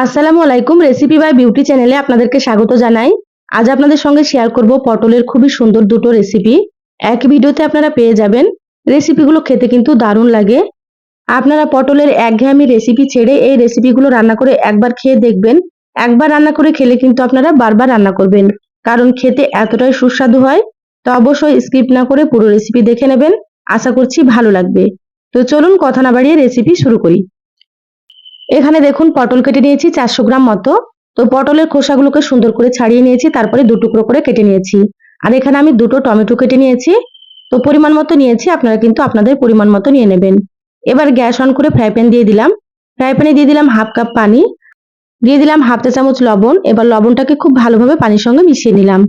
আসসালামু আলাইকুম recipe by beauty চ্যানেলে আপনাদেরকে স্বাগত জানাই। আজ আপনাদের সঙ্গে শেয়ার করব পটলের খুবই সুন্দর দুটো রেসিপি এক ভিডিওতে আপনারা পেয়ে যাবেন। রেসিপিগুলো খেতে কিন্তু দারুণ লাগে। আপনারা পটলের একঘেয়েমি রেসিপি ছেড়ে এই রেসিপিগুলো রান্না করে একবার খেয়ে দেখবেন। একবার রান্না করে খেলে কিন্তু আপনারা বারবার রান্না করবেন। কারণ খেতে এতটাই সুস্বাদু হয়, তো অবশ্যই স্কিপ না করে পুরো রেসিপি দেখে নেবেন। আশা করছি ভালো লাগবে। তো চলুন কথা না বাড়িয়ে রেসিপি শুরু করি। এখানে দেখুন পটল কেটে নিয়েছি চারশো গ্রাম মতো। তো পটলের খোসাগুলোকে সুন্দর করে ছাড়িয়ে নিয়েছি, তারপরে দু টুকরো করে কেটে নিয়েছি। আর এখানে আমি দুটো টমেটো কেটে নিয়েছি। তো পরিমাণ মতো নিয়েছি, আপনারা কিন্তু আপনাদের পরিমাণ মতো নিয়ে নেবেন। এবার গ্যাস অন করে ফ্রাই প্যান দিয়ে দিলাম। ফ্রাই প্যানে দিয়ে দিলাম হাফ কাপ পানি। দিয়ে দিলাম হাফ চা চামচ লবণ। এবার লবণটাকে খুব ভালোভাবে পানির সঙ্গে মিশিয়ে নিলাম।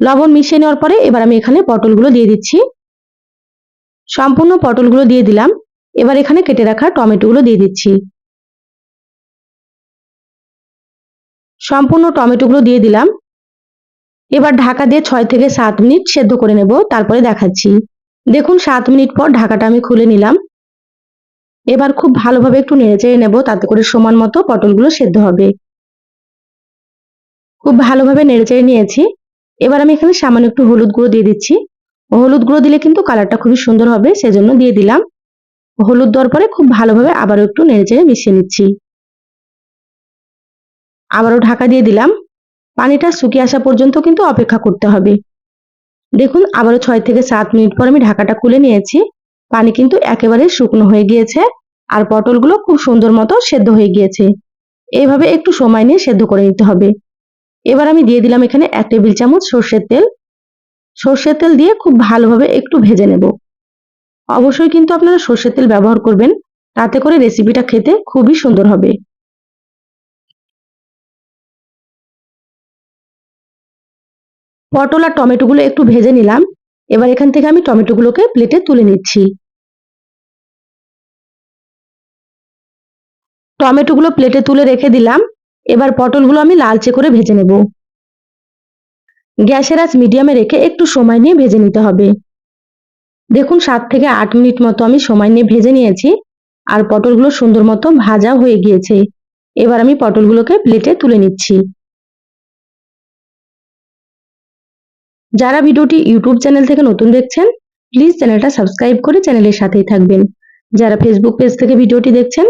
লবণ মিশিয়ে নেওয়ার পরে এবার আমি এখানে পটলগুলো দিয়ে দিচ্ছি। সম্পূর্ণ পটলগুলো দিয়ে দিলাম। এবার এখানে কেটে রাখা টমেটোগুলো দিয়ে দিচ্ছি। সম্পূর্ণ টমেটোগুলো দিয়ে দিলাম। এবার ঢাকা দিয়ে ছয় থেকে সাত মিনিট সেদ্ধ করে নেব, তারপরে দেখাচ্ছি। দেখুন, সাত মিনিট পর ঢাকাটা আমি খুলে নিলাম। এবার খুব ভালোভাবে একটু নেড়ে চেড়ে নেব, তাতে করে সমান মতো পটলগুলো সেদ্ধ হবে। খুব ভালোভাবে নেড়ে চেড়ে নিয়েছি। এবার আমি এখানে সামান্য একটু হলুদ গুঁড়ো দিয়ে দিচ্ছি। হলুদ গুঁড়ো দিলে কিন্তু কালারটা খুবই সুন্দর হবে, সেজন্য দিয়ে দিলাম। হলুদ দেওয়ার পরে খুব ভালোভাবে আবারও একটু নেড়ে চেড়ে মিশিয়ে নিচ্ছি। আবারও ঢাকা দিয়ে দিলাম। পানিটা শুকিয়ে আসা পর্যন্ত কিন্তু অপেক্ষা করতে হবে। দেখুন, আবারও ছয় থেকে সাত মিনিট পর আমি ঢাকাটা খুলে নিয়েছি। পানি কিন্তু একেবারে শুকনো হয়ে গিয়েছে আর পটলগুলো খুব সুন্দর মতো সেদ্ধ হয়ে গিয়েছে। এইভাবে একটু সময় নিয়ে সেদ্ধ করে নিতে হবে। এবার আমি দিয়ে দিলাম এখানে এক টেবিল চামচ সর্ষের তেল। সর্ষের তেল দিয়ে খুব ভালোভাবে একটু ভেজে নেব। অবশ্যই কিন্তু আপনারা সর্ষের তেল ব্যবহার করবেন। তাতে করে রেসিপিটা খেতে খুবই সুন্দর হবে। পটল আর টমেটোগুলো একটু ভেজে নিলাম। এবার এখান থেকে আমি টমেটোগুলোকে প্লেটে তুলে নিচ্ছি। টমেটোগুলো প্লেটে তুলে রেখে দিলাম। এবার পটলগুলো আমি লালচে করে ভেজে নেব। গ্যাসের আঁচ মিডিয়ামে রেখে একটু সময় নিয়ে ভেজে নিতে হবে। দেখুন, সাত থেকে আট মিনিট মতো আমি সময় নিয়ে ভেজে নিয়েছি আর পটলগুলো সুন্দর মতো ভাজা হয়ে গিয়েছে। এবার আমি পটলগুলোকে প্লেটে তুলে নিচ্ছি। যারা ভিডিওটি ইউটিউব চ্যানেল থেকে নতুন দেখছেন প্লিজ চ্যানেলটা সাবস্ক্রাইব করে চ্যানেলের সাথেই থাকবেন। যারা ফেসবুক পেজ থেকে ভিডিওটি দেখছেন,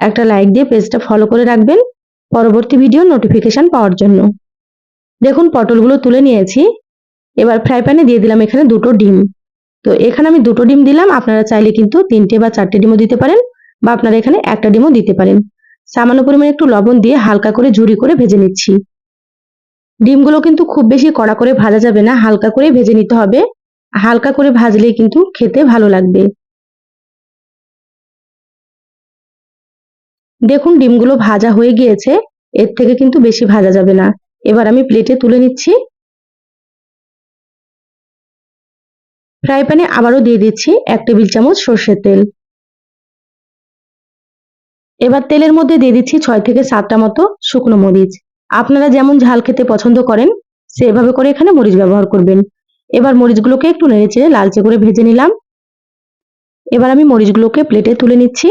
একটা লাইক দিয়ে পেজটা ফলো করে রাখবেন পরবর্তী ভিডিও নোটিফিকেশন পাওয়ার জন্য। দেখুন, পটলগুলো তুলে নিয়েছি। এবার ফ্রাই প্যানে দিয়ে দিলাম এখানে দুটো ডিম। তো এখানে আমি দুটো ডিম দিলাম, আপনারা চাইলে কিন্তু তিনটে বা চারটে ডিমও দিতে পারেন বা আপনারা এখানে একটা ডিমও দিতে পারেন। সামান্য পরিমাণে একটু লবণ দিয়ে হালকা করে ঝুরি করে ভেজে নিচ্ছি। ডিমগুলো কিন্তু খুব বেশি কড়া করে ভাজা যাবে না, হালকা করে ভেজে নিতে হবে। হালকা করে ভাজলে কিন্তু খেতে ভালো লাগবে। দেখুন, ডিমগুলো ভাজা হয়ে গিয়েছে, এর থেকে কিন্তু বেশি ভাজা যাবে না। এবার আমি প্লেটে তুলে নিচ্ছি। ফ্রাই প্যানে আবারও দিয়ে দিচ্ছি এক টেবিল চামচ সর্ষের তেল। এবার তেলের মধ্যে দিয়ে দিচ্ছি ছয় থেকে সাতটা মতো শুকনো মরিচ। আপনারা যেমন ঝাল খেতে পছন্দ করেন, সেভাবে করে এখানে মরিচ ব্যবহার করবেন। এবার মরিচগুলোকে একটু নেড়েচে লালচে করে ভেজে নিলাম। এবার আমি মরিচগুলোকে প্লেটে তুলে নিচ্ছি।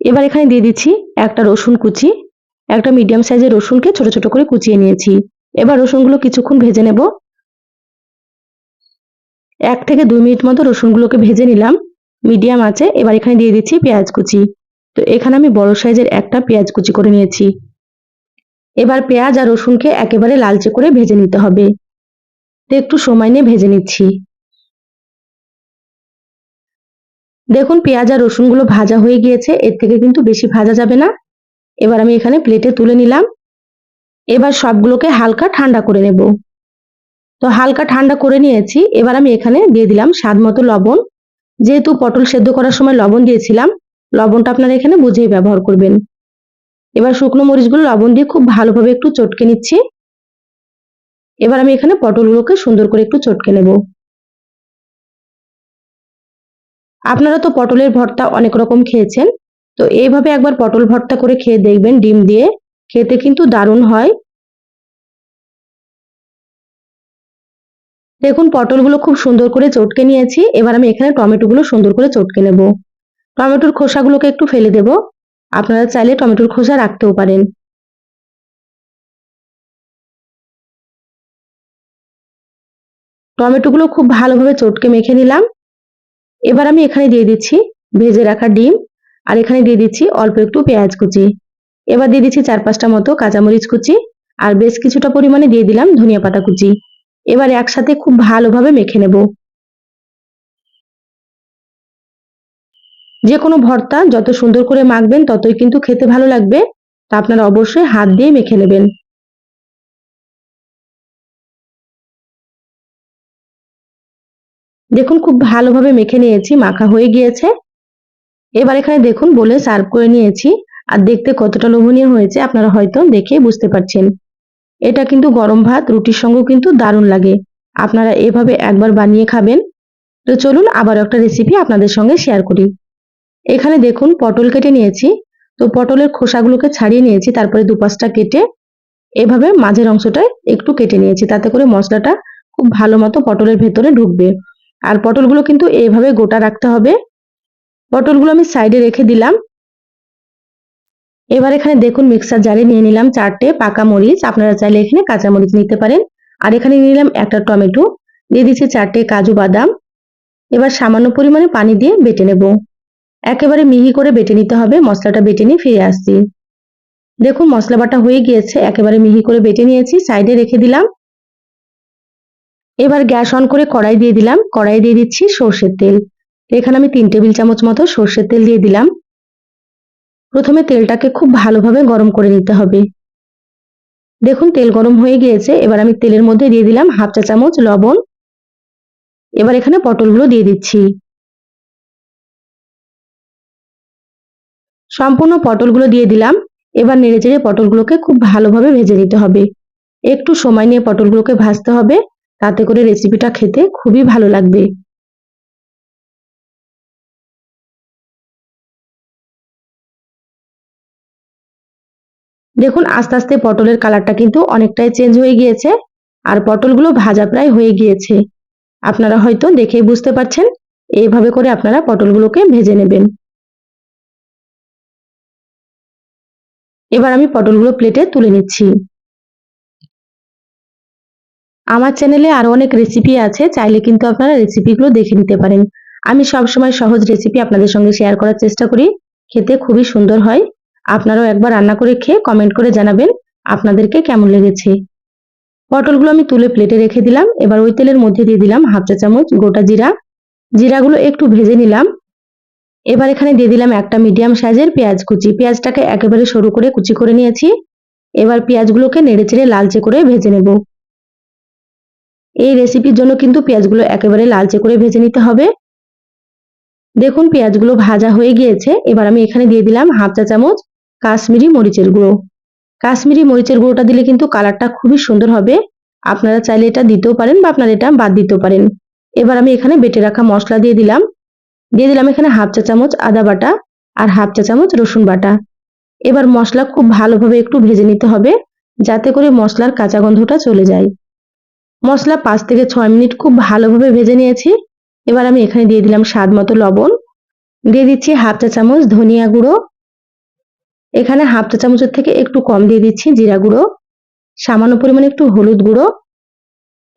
এবার এখানে দিয়ে দিচ্ছি একটা রসুন কুচি, একটা মিডিয়াম সাইজের রসুনকে ছোট ছোট করে কুচিয়ে নিয়েছি। এবার রসুনগুলো কিছুক্ষণ ভেজে নেব। এক থেকে দুই মিনিট মতো রসুনগুলোকে ভেজে নিলাম। মিডিয়াম আছে, এবার এখানে দিয়ে দিচ্ছি পেঁয়াজ কুচি। তো এখানে আমি বড় সাইজের একটা পেঁয়াজ কুচি করে নিয়েছি। এবার পেঁয়াজ আর রসুনকে একেবারে লালচে করে ভেজে নিতে হবে। তো একটু সময় নিয়ে ভেজে নিচ্ছি। দেখুন, পেঁয়াজ আর রসুনগুলো ভাজা হয়ে গিয়েছে, এর থেকে কিন্তু বেশি ভাজা যাবে না। এবার আমি এখানে প্লেটে তুলে নিলাম। এবার সবগুলোকে হালকা ঠান্ডা করে নেব। তো হালকা ঠান্ডা করে নিয়েছি, এবার আমি এখানে দিয়ে দিলাম স্বাদ মতো লবণ। যেহেতু পটল সেদ্ধ করার সময় লবণ দিয়েছিলাম লবণটা আপনারা এখানে বুঝেই ব্যবহার করবেন। এবার শুকনো মরিচগুলো লবণ দিয়ে খুব ভালোভাবে একটু চটকে নিচ্ছি। এবার আমি এখানে পটলগুলোকে সুন্দর করে একটু চটকে নেব। আপনারা তো পটলের ভর্তা অনেক রকম খেয়েছেন, তো এইভাবে একবার পটল ভর্তা করে খেয়ে দেখবেন, ডিম দিয়ে। খেতে কিন্তু দারুণ হয়। দেখুন, পটলগুলো খুব সুন্দর করে চটকে নিয়েছি। এবার আমি এখানে টমেটোগুলো সুন্দর করে চটকে নেব। টমেটোর খোসাগুলোকে একটু ফেলে দেব। আপনারা চাইলে টমেটোর খোসা রাখতেও পারেন। টমেটোগুলো খুব ভালোভাবে চটকে মেখে নিলাম। এবার আমি এখানে দিয়ে দিচ্ছি ভেজে রাখা ডিম আর এখানে দিয়ে দিচ্ছি অল্প একটু পেঁয়াজ কুচি। এবার দিয়ে দিচ্ছি চার পাঁচটা মতো কাঁচামরিচ কুচি আর বেশ কিছুটা পরিমাণে দিয়ে দিলাম ধনিয়া পাতা কুচি। এবার একসাথে খুব ভালোভাবে মেখে নেব। যে কোনো ভর্তা যত সুন্দর করে মাখবেন, ততই কিন্তু খেতে ভালো লাগবে। তা আপনারা অবশ্যই হাত দিয়ে মেখে নেবেন। দেখুন, খুব ভালোভাবে মেখে নিয়েছি, মাখা হয়ে গিয়েছে। এবার এখানে দেখুন, বলে সার্ভ করে নিয়েছি। আর দেখতে কতটা লোভনীয় হয়েছে, আপনারা হয়তো দেখে বুঝতে পারছেন। এটা কিন্তু গরম ভাত, রুটির সঙ্গেও কিন্তু দারুণ লাগে। আপনারা এভাবে একবার বানিয়ে খাবেন। তো চলুন আবার একটা রেসিপি আপনাদের সঙ্গে শেয়ার করি। এখানে দেখুন পটল কেটে নিয়েছি। তো পটলের খোসাগুলোকে ছাড়িয়ে নিয়েছি, তারপরে দুপাশটা কেটে এভাবে মাঝের অংশটা একটু কেটে নিয়েছি, তাতে করে মশলাটা খুব ভালো মতো পটলের ভেতরে ঢুকবে। আর পটলগুলো কিন্তু এইভাবে গোটা রাখতে হবে। পটলগুলো আমি সাইডে রেখে দিলাম। এবার এখানে দেখুন মিক্সার জারে নিয়ে নিলাম চারটে পাকা মরিচ। আপনারা চাইলে এখানে কাঁচা মরিচ নিতে পারেন। আর এখানে নিয়ে নিলাম একটা টমেটো। দিয়ে দিচ্ছি চারটে কাজু বাদাম। এবার সামান্য পরিমাণে পানি দিয়ে বেটে নেব। একেবারে মিহি করে বেটে নিতে হবে, মশলাটা বেটে নিয়ে ফিরে আসছি। দেখুন, মশলা বাটা হয়ে গিয়েছে, একেবারে মিহি করে বেটে নিয়েছি, সাইডে রেখে দিলাম। এবার গ্যাস অন করে কড়াই দিয়ে দিলাম, কড়াই দিয়ে দিচ্ছি সর্ষের তেল। এখানে আমি তিন টেবিল চামচ মতো সর্ষের তেল দিয়ে দিলাম। প্রথমে তেলটাকে খুব ভালোভাবে গরম করে নিতে হবে। দেখুন, তেল গরম হয়ে গিয়েছে, এবার আমি তেলের মধ্যে দিয়ে দিলাম হাফ চা চামচ লবণ। এবার এখানে পটলগুলো দিয়ে দিচ্ছি। সম্পূর্ণ পটলগুলো দিয়ে দিলাম। এবার নেড়ে চেড়ে পটলগুলোকে খুব ভালোভাবে ভেজে নিতে হবে। একটু সময় নিয়ে পটলগুলোকে ভাজতে হবে। তাতে করে রেসিপিটা খেতে খুবই ভালো লাগবে। দেখুন, আস্তে আস্তে পটলের কালারটা কিন্তু অনেকটাই চেঞ্জ হয়ে গিয়েছে আর পটলগুলো ভাজা প্রায় হয়ে গিয়েছে। আপনারা হয়তো দেখেই বুঝতে পারছেন, এইভাবে করে আপনারা পটলগুলোকে ভেজে নেবেন। এবার আমি পটলগুলো প্লেটে তুলে নিচ্ছি। আমার চ্যানেলে আরও অনেক রেসিপি আছে, চাইলে কিন্তু আপনারা রেসিপিগুলো দেখে নিতে পারেন। আমি সবসময় সহজ রেসিপি আপনাদের সঙ্গে শেয়ার করার চেষ্টা করি, খেতে খুবই সুন্দর হয়। আপনারাও একবার রান্না করে খেয়ে কমেন্ট করে জানাবেন আপনাদেরকে কেমন লেগেছে। পটলগুলো আমি তুলে প্লেটে রেখে দিলাম, এবার ওই তেলের মধ্যে দিয়ে দিলাম হাফ চা চামচ গোটা জিরা। জিরাগুলো একটু ভেজে নিলাম। এবার এখানে দিয়ে দিলাম একটা মিডিয়াম সাইজের পেঁয়াজ কুচি। পেঁয়াজটাকে একেবারে সরু করে কুচি করে নিয়েছি। এবার পেঁয়াজগুলোকে নেড়ে চেড়ে লালচে করে ভেজে নেব। এই রেসিপির জন্য কিন্তু পেঁয়াজগুলো একেবারে লালচে করে ভেজে নিতে হবে। দেখুন, পেঁয়াজগুলো ভাজা হয়ে গিয়েছে। এবার আমি এখানে দিয়ে দিলাম হাফ চা চামচ কাশ্মীরি মরিচের গুঁড়ো। কাশ্মীরি মরিচের গুঁড়োটা দিলে কিন্তু কালারটা খুবই সুন্দর হবে। আপনারা চাইলে এটা দিতেও পারেন বা আপনারা এটা বাদ দিতেও পারেন। এবার আমি এখানে বেটে রাখা মশলা দিয়ে দিলাম। দিয়ে দিলাম এখানে হাফ চা চামচ আদা বাটা আর হাফ চা চামচ রসুন বাটা। এবার মশলা খুব ভালোভাবে একটু ভেজে নিতে হবে, যাতে করে মশলার কাঁচা গন্ধটা চলে যায়। মশলা পাঁচ থেকে ছয় মিনিট খুব ভালোভাবে ভেজে নিয়েছি। এবার আমি এখানে দিয়ে দিলাম স্বাদ মতো লবণ। দিয়ে দিচ্ছি হাফ চা চামচ ধনিয়া গুঁড়ো। এখানে হাফ চা চামচের থেকে একটু কম দিয়ে দিচ্ছি জিরা গুঁড়ো। সামান্য পরিমাণে একটু হলুদ গুঁড়ো।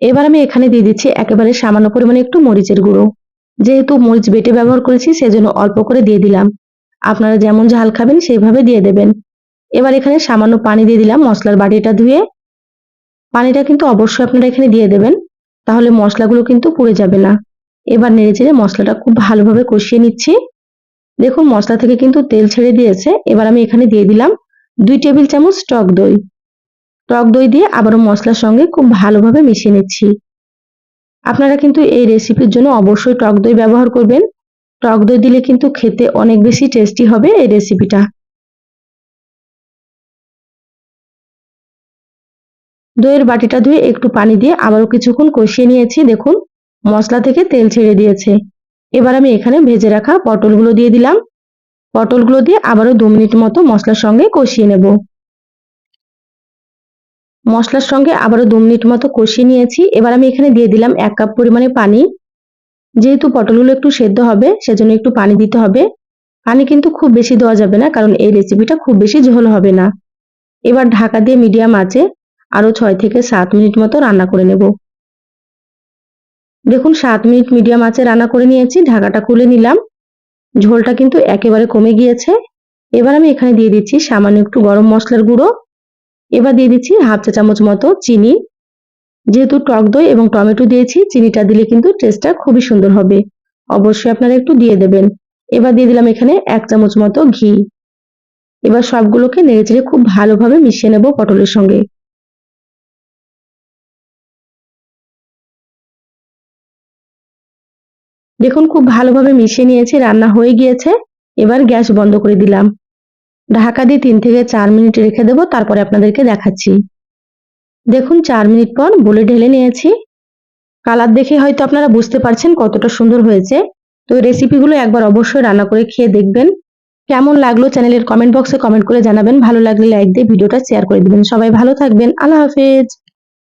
এবার আমি এখানে দিয়ে দিচ্ছি একেবারে সামান্য পরিমাণে একটু মরিচের গুঁড়ো। যেহেতু মরিচ বেটে ব্যবহার করেছি, সেজন্য অল্প করে দিয়ে দিলাম। আপনারা যেমন ঝাল খাবেন সেইভাবে দিয়ে দেবেন। এবার এখানে সামান্য পানি দিয়ে দিলাম মশলার বাটিটা ধুয়ে। পানিটা কিন্তু অবশ্যই আপনারা এখানে দিয়ে দেবেন, তাহলে মশলাগুলো কিন্তু পুড়ে যাবে না। এবার নেড়ে চেড়ে মশলাটা খুব ভালোভাবে কষিয়ে নিচ্ছি। দেখুন, মশলা থেকে কিন্তু তেল ছেড়ে দিয়েছে। এবার আমি এখানে দিয়ে দিলাম দুই টেবিল চামচ টক দই। টক দই দিয়ে আবারও মশলার সঙ্গে খুব ভালোভাবে মিশিয়ে নিচ্ছি। আপনারা কিন্তু এই রেসিপির জন্য অবশ্যই টক দই ব্যবহার করবেন। টক দই দিলে কিন্তু খেতে অনেক বেশি টেস্টি হবে এই রেসিপিটা দইয়ের বাটিটা ধুয়ে একটু পানি দিয়ে আবারও কিছুক্ষণ কষিয়ে নিয়েছি, দেখুন, মশলা থেকে তেল ছেড়ে দিয়েছে। এবার আমি এখানে ভেজে রাখা পটলগুলো দিয়ে দিলাম। পটলগুলো দিয়ে আবারও দু মিনিট মতো মশলার সঙ্গে কষিয়ে নেব। মশলার সঙ্গে আবারও দু মিনিট মতো কষিয়ে নিয়েছি। এবার আমি এখানে দিয়ে দিলাম এক কাপ পরিমাণে পানি। যেহেতু পটলগুলো একটু সেদ্ধ হবে, সেজন্য একটু পানি দিতে হবে। পানি কিন্তু খুব বেশি দেওয়া যাবে না, কারণ এই রেসিপিটা খুব বেশি ঝোল হবে না। এবার ঢাকা দিয়ে মিডিয়াম আঁচে আরও ছয় থেকে সাত মিনিট মতো রান্না করে নেব। দেখুন, সাত মিনিট মিডিয়াম আছে, রান্না করে নিয়েছি, ঢাকাটা খুলে নিলাম। ঝোলটা কিন্তু একেবারে কমে গিয়েছে। এবার আমি এখানে দিয়ে দিচ্ছি সামান্য একটু গরম মশলার গুঁড়ো। এবার দিয়ে দিচ্ছি হাফ চা চামচ মতো চিনি। যেহেতু টক দই এবং টমেটো দিয়েছি, চিনিটা দিলে কিন্তু টেস্টটা খুবই সুন্দর হবে। অবশ্যই আপনারা একটু দিয়ে দেবেন। এবার দিয়ে দিলাম এখানে এক চামচ মতো ঘি। এবার সবগুলোকে নেড়েচেড়ে খুব ভালোভাবে মিশিয়ে নেব পটলের সঙ্গে। দেখুন, খুব ভালোভাবে মিশিয়ে নিয়েছি, রান্না হয়ে গিয়েছে। এবার গ্যাস বন্ধ করে দিলাম। ঢাকা দিয়ে তিন থেকে চার মিনিট রেখে দেবো, তারপরে আপনাদেরকে দেখাচ্ছি। দেখুন, চার মিনিট পর বলে ঢেলে নিয়েছি। কালার দেখে হয়তো আপনারা বুঝতে পারছেন কতটা সুন্দর হয়েছে। তো রেসিপিগুলো একবার অবশ্যই রান্না করে খেয়ে দেখবেন। কেমন লাগল চ্যানেলের কমেন্ট বক্সে কমেন্ট করে জানাবেন। ভালো লাগলে লাইক দিয়ে ভিডিওটা শেয়ার করে দিবেন। সবাই ভালো থাকবেন। আল্লাহ হাফেজ।